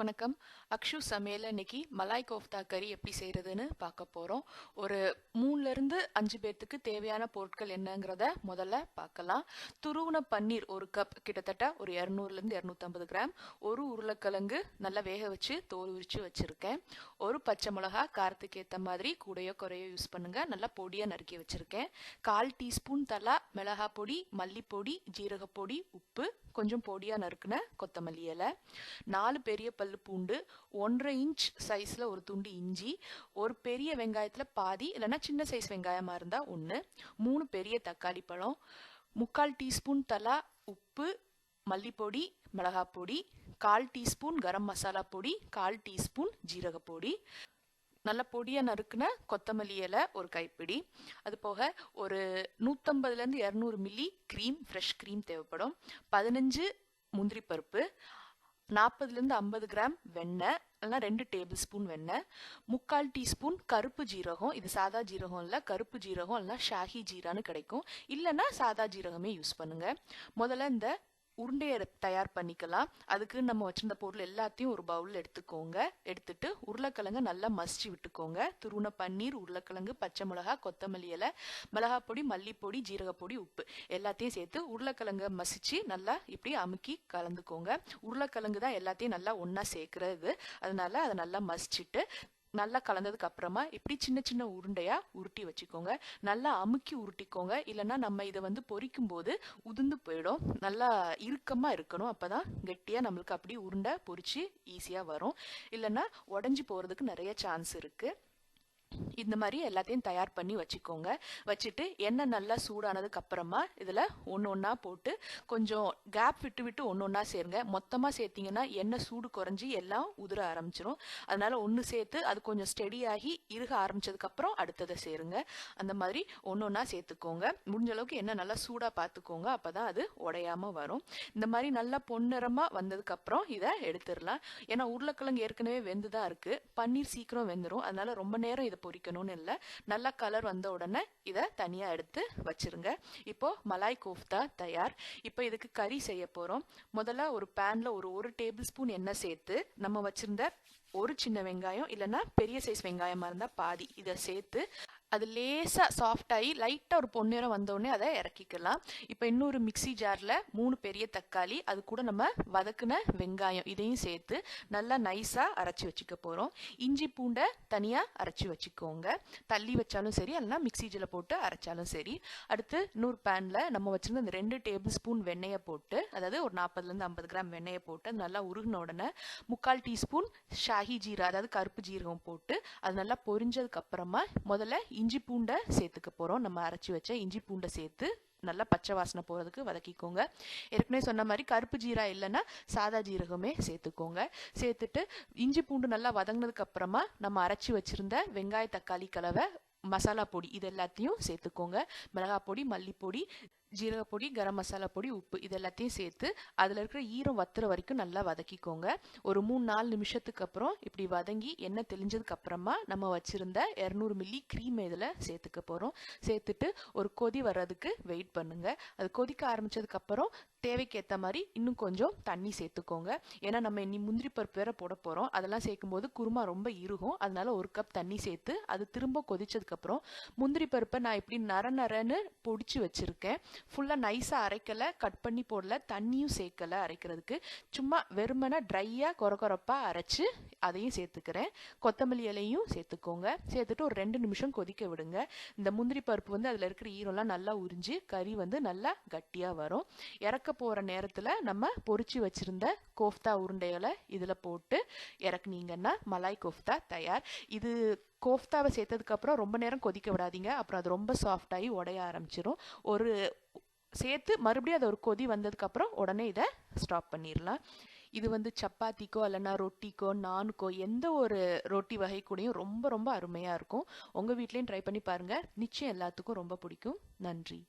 வணக்கம். அக்ஷு சமையல் இன்னைக்கு மலாய் கோஃப்தா கறி எப்படி செய்கிறதுன்னு பார்க்க போகிறோம் ஒரு மூணுலேருந்து அஞ்சு பேர்த்துக்கு தேவையான பொருட்கள் என்னங்கிறத முதல்ல பார்க்கலாம். துருவன பன்னீர் ஒரு கப் கிட்டத்தட்ட ஒரு இரநூறுலேருந்து இரநூத்தம்பது கிராம். ஒரு உருளைக்கிழங்கு நல்லா வேக வச்சு தோல் உரித்து வச்சுருக்கேன். ஒரு பச்சை மிளகா காரத்துக்கு ஏற்ற மாதிரி கூடையோ குறையோ யூஸ் பண்ணுங்கள் நல்லா பொடியாக நறுக்கி வச்சுருக்கேன். கால் டீஸ்பூன் தலா மிளகா பொடி மல்லிப்பொடி ஜீரகப்பொடி உப்பு கொஞ்சம் பொடியாக நறுக்குன கொத்தமல்லி இலை. நாலு பெரிய பல்லு பூண்டு ஒன்றரை இன்ச் சைஸில் ஒரு துண்டு இஞ்சி ஒரு பெரிய வெங்காயத்தில் பாதி இல்லைன்னா சின்ன சைஸ் வெங்காயமாக இருந்தால் ஒன்று மூணு பெரிய தக்காளி பழம் முக்கால் டீஸ்பூன் தலா உப்பு மல்லிப்பொடி மிளகாய் பொடி கால் டீஸ்பூன் கரம் மசாலா பொடி கால் டீஸ்பூன் ஜீரகப்பொடி நல்ல பொடியாக நறுக்குன கொத்தமல்லி இலை ஒரு கைப்பிடி. அது போக ஒரு நூற்றம்பதுலேருந்து இரநூறு மில்லி க்ரீம் ஃப்ரெஷ் க்ரீம் தேவைப்படும். பதினஞ்சு முந்திரி பருப்பு நாற்பதுலேருந்து ஐம்பது கிராம் வெண்ணெய் இல்லைனா ரெண்டு டேபிள் ஸ்பூன் வெண்ணெய் முக்கால் டீஸ்பூன் கருப்பு ஜீரகம். இது சாதா ஜீரகம் இல்லை கருப்பு ஜீரகம் இல்லைனா ஷாஹி ஜீரான்னு கிடைக்கும். இல்லைன்னா சாதா ஜீரகமே யூஸ் பண்ணுங்கள் முதல்ல இந்த உருண்டையை தயார் பண்ணிக்கலாம். அதுக்கு நம்ம வச்சிருந்த பொருள் எல்லாத்தையும் ஒரு பவுலில் எடுத்துக்கோங்க. எடுத்துட்டு உருளைக்கிழங்கு நல்லா மசிச்சு விட்டுக்கோங்க. துருவன பன்னீர் உருளைக்கிழங்கு பச்சை மிளகா கொத்தமல்லி இலை மிளகா பொடி மல்லிப்பொடி ஜீரகப்பொடி உப்பு எல்லாத்தையும் சேர்த்து உருளைக்கிழங்க மசிச்சு நல்லா இப்படி அமுக்கி கலந்துக்கோங்க. உருளைக்கிழங்கு தான் எல்லாத்தையும் நல்லா ஒன்றா சேர்க்குறது. அதனால அதை நல்லா மசிச்சுட்டு நல்லா கலந்ததுக்கு அப்புறமா இப்படி சின்ன சின்ன உருண்டையா உருட்டி வச்சுக்கோங்க. நல்லா அமுக்கி உருட்டிக்கோங்க. இல்லைன்னா நம்ம இதை வந்து பொரிக்கும் போது உதிர்ந்து போயிடும். நல்லா இறுக்கமா இருக்கணும். அப்பதான் கெட்டியா நம்மளுக்கு அப்படி உருண்டை பொறிச்சு ஈஸியா வரும். இல்லைன்னா உடஞ்சி போறதுக்கு நிறைய சான்ஸ் இருக்கு. இந்த மாதிரி எல்லாத்தையும் தயார் பண்ணி வச்சுக்கோங்க. வச்சுட்டு எண்ணெய் நல்லா சூடானதுக்கு அப்புறமா இதில் ஒன்று ஒன்றா போட்டு கொஞ்சம் கேப் விட்டு விட்டு ஒன்று ஒன்றா சேருங்க. மொத்தமாக சேர்த்திங்கன்னா எண்ணெய் சூடு குறைஞ்சி எல்லாம் உதிர ஆரம்பிச்சிரும். அதனால் ஒன்று சேர்த்து அது கொஞ்சம் ஸ்டெடியாகி இருக ஆரம்பிச்சதுக்கப்புறம் அடுத்ததை சேருங்க. அந்த மாதிரி ஒன்று ஒன்றா சேர்த்துக்கோங்க. முடிஞ்ச அளவுக்கு எண்ணெய் நல்லா சூடாக பார்த்துக்கோங்க. அப்போ தான் அது உடையாமல் வரும். இந்த மாதிரி நல்லா பொன்னிறமாக வந்ததுக்கப்புறம் இதை எடுத்துடலாம். ஏன்னா உருளைக்கிழங்கு ஏற்கனவே வெந்து தான் இருக்குது பன்னீர் சீக்கிரம் வெந்துடும் அதனால் ரொம்ப நேரம் இதை பொரிக்கணும்னு இல்லை. நல்லா கலர் வந்த உடனே இதை தனியாக எடுத்து வச்சிருங்க. இப்போ மலாய் கோஃப்தா தயார். இப்போ இதுக்கு கறி செய்ய போகிறோம் முதல்ல ஒரு பேனில் ஒரு ஒரு டேபிள் ஸ்பூன் எண்ணெய் சேர்த்து நம்ம வச்சுருந்த ஒரு சின்ன வெங்காயம் இல்லைன்னா பெரிய சைஸ் வெங்காயமாக இருந்தால் பாதி இதை சேர்த்து அது லேசாக சாஃப்டாகி லைட்டாக ஒரு பொன்னிறம் வந்தோடனே அதை இறக்கிக்கலாம். இப்போ இன்னொரு மிக்சி ஜாரில் மூணு பெரிய தக்காளி அது கூட நம்ம வதக்குன வெங்காயம் இதையும் சேர்த்து நல்லா நைஸாக அரைச்சி வச்சுக்க போகிறோம் இஞ்சி பூண்டை தனியாக அரைச்சி வச்சுக்கோங்க. தள்ளி வச்சாலும் சரி இல்லைனா மிக்சி ஜில் போட்டு அரைச்சாலும் சரி. அடுத்து இன்னொரு பேனில் நம்ம வச்சுருந்த இந்த ரெண்டு டேபிள் ஸ்பூன் வெண்ணெயை போட்டு அதாவது ஒரு நாற்பதுலேருந்து ஐம்பது கிராம் வெண்ணெயை போட்டு அது நல்லா உருகின உடனே முக்கால் டீஸ்பூன் ஷாஹி ஜீரா அதாவது கருப்பு ஜீரகம் போட்டு அது நல்லா பொரிஞ்சதுக்கப்புறமா முதல்ல இஞ்சி பூண்டை சேர்த்துக்க போகிறோம் நம்ம அரைச்சி வச்ச இஞ்சி பூண்டை சேர்த்து நல்லா பச்சை வாசனை போகிறதுக்கு வதக்கிக்கோங்க. ஏற்கனவே சொன்ன மாதிரி கருப்பு ஜீரா இல்லைன்னா சாதா ஜீரகமே சேர்த்துக்கோங்க. சேர்த்துட்டு இஞ்சி பூண்டு நல்லா வதங்கினதுக்கு அப்புறமா நம்ம அரைச்சி வச்சுருந்த வெங்காய தக்காளி கலவை மசாலா பொடி இது எல்லாத்தையும் சேர்த்துக்கோங்க. மிளகாய் பொடி மல்லிப்பொடி ஜீரக பொடி கரம் மசாலா பொடி உப்பு இது எல்லாத்தையும் சேர்த்து அதில் இருக்கிற ஈரம் வத்துற வரைக்கும் நல்லா வதக்கிக்கோங்க. ஒரு மூணு நாலு நிமிஷத்துக்கு அப்புறம் இப்படி வதங்கி எண்ணெய் தெளிஞ்சதுக்கு அப்புறமா நம்ம வச்சிருந்த இரநூறு மில்லி க்ரீம் இதில் சேர்த்துக்க போகிறோம் சேர்த்துட்டு ஒரு கொதி வர்றதுக்கு வெயிட் பண்ணுங்க. அது கொதிக்க ஆரம்பித்ததுக்கப்புறம் தேவைக்கேற்ற மாதிரி இன்னும் கொஞ்சம் தண்ணி சேர்த்துக்கோங்க. ஏன்னா நம்ம இனி முந்திரி பருப்பு வேற போட போகிறோம் அதெல்லாம் சேர்க்கும்போது குருமா ரொம்ப இருகும் அதனால ஒரு கப் தண்ணி சேர்த்து அது திரும்ப கொதிச்சதுக்கப்புறம் முந்திரி பருப்பை நான் இப்படி நர நரன்னு பொடிச்சு வச்சுருக்கேன். ஃபுல்லாக நைஸாக அரைக்கலை கட் பண்ணி போடல தண்ணியும் சேர்க்கலை அரைக்கிறதுக்கு. சும்மா வெறுமனை ட்ரையாக கொர கொரப்பாக அரைச்சி அதையும் சேர்த்துக்கிறேன். கொத்தமல்லி இலையும் சேர்த்துக்கோங்க. சேர்த்துட்டு ஒரு ரெண்டு நிமிஷம் கொதிக்க விடுங்க. இந்த முந்திரி பருப்பு வந்து அதில் இருக்கிற ஈரம்லாம் நல்லா உறிஞ்சு கறி வந்து நல்லா கட்டியாக வரும். இறக்க போகிற நேரத்தில் நம்ம பொறிச்சு வச்சுருந்த கோஃப்தா உருண்டைகளை இதில் போட்டு இறக்குனீங்கன்னா மலாய் கோஃப்தா தயார். இது கோஃப்தாவை சேர்த்ததுக்கப்புறம் ரொம்ப நேரம் கொதிக்க விடாதீங்க. அப்புறம் அது ரொம்ப சாஃப்டாகி உடைய ஆரம்பிச்சிடும் ஒரு சேர்த்து மறுபடியும் அது ஒரு கொதி வந்ததுக்கப்புறம் உடனே இதை ஸ்டாப் பண்ணிடலாம் இது வந்து சப்பாத்திக்கோ இல்லைன்னா ரொட்டிக்கோ நானுக்கோ எந்த ஒரு ரொட்டி வகை கூடயும் ரொம்ப ரொம்ப அருமையாக இருக்கும். உங்கள் வீட்லேயும் ட்ரை பண்ணி பாருங்கள் நிச்சயம் எல்லாத்துக்கும் ரொம்ப பிடிக்கும். நன்றி.